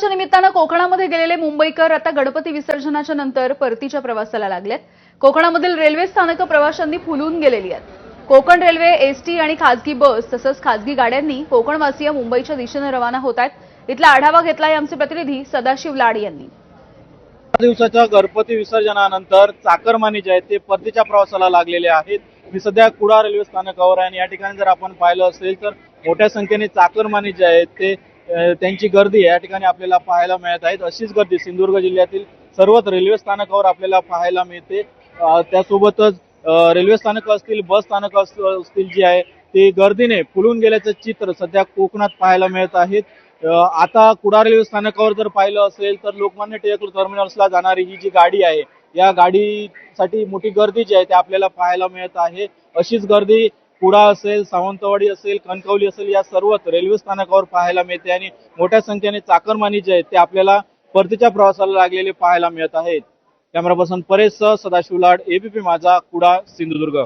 विसर्जनाच्या निमित्तानं कोकणामध्ये गेलेले मुंबईकर आता गणपती विसर्जनाच्या नंतर परतीच्या प्रवासाला लागलेत. कोकणामधील रेल्वे स्थानकं प्रवाशांनी फुलून गेलेली आहेत. कोकण रेल्वे एसटी आणि खासगी बस तसंच खासगी गाड्यांनी कोकणवासीय मुंबईच्या दिशेनं रवाना होत आहेत. इथला आढावा घेतलाय आमचे प्रतिनिधी सदाशिव लाड यांनी. दिवसाच्या गणपती विसर्जनानंतर चाकरमानी जे आहेत ते परतीच्या प्रवासाला लागलेले आहेत. मी सध्या कुडा रेल्वे स्थानकावर आहे आणि या ठिकाणी जर आपण पाहिलं असेल तर मोठ्या संख्येने चाकरमानी जे आहेत ते त्यांची गर्दी या ठिकाणी आपल्याला पाहायला मिळत आहेत. अशीच गर्दी सिंधुदुर्ग जिल्ह्यातील सर्वच रेल्वे स्थानकावर आपल्याला पाहायला मिळते. त्यासोबतच रेल्वे स्थानक असतील बस स्थानक असतील जी आहे ते गर्दीने फुलून गेल्याचं चित्र सध्या कोकणात पाहायला मिळत आहेत. आता कुडा रेल्वे स्थानकावर जर पाहिलं असेल तर लोकमान्य टिळक टर्मिनल्सला जाणारी ही जी गाडी आहे या गाडीसाठी मोठी गर्दी जी आहे ते आपल्याला पाहायला मिळत आहे. अशीच गर्दी कुडा असेल सावंतवाडी असेल कणकवली असेल या सर्वच रेल्वे स्थानकावर पाहायला मिळते आणि मोठ्या संख्येने चाकरमानी जे आहेत ते आपल्याला परतीच्या प्रवासाला लागलेले पाहायला मिळत आहेत. Camera person Paresh Sadashiv Lad ABP Majha कुडा सिंधुदुर्ग.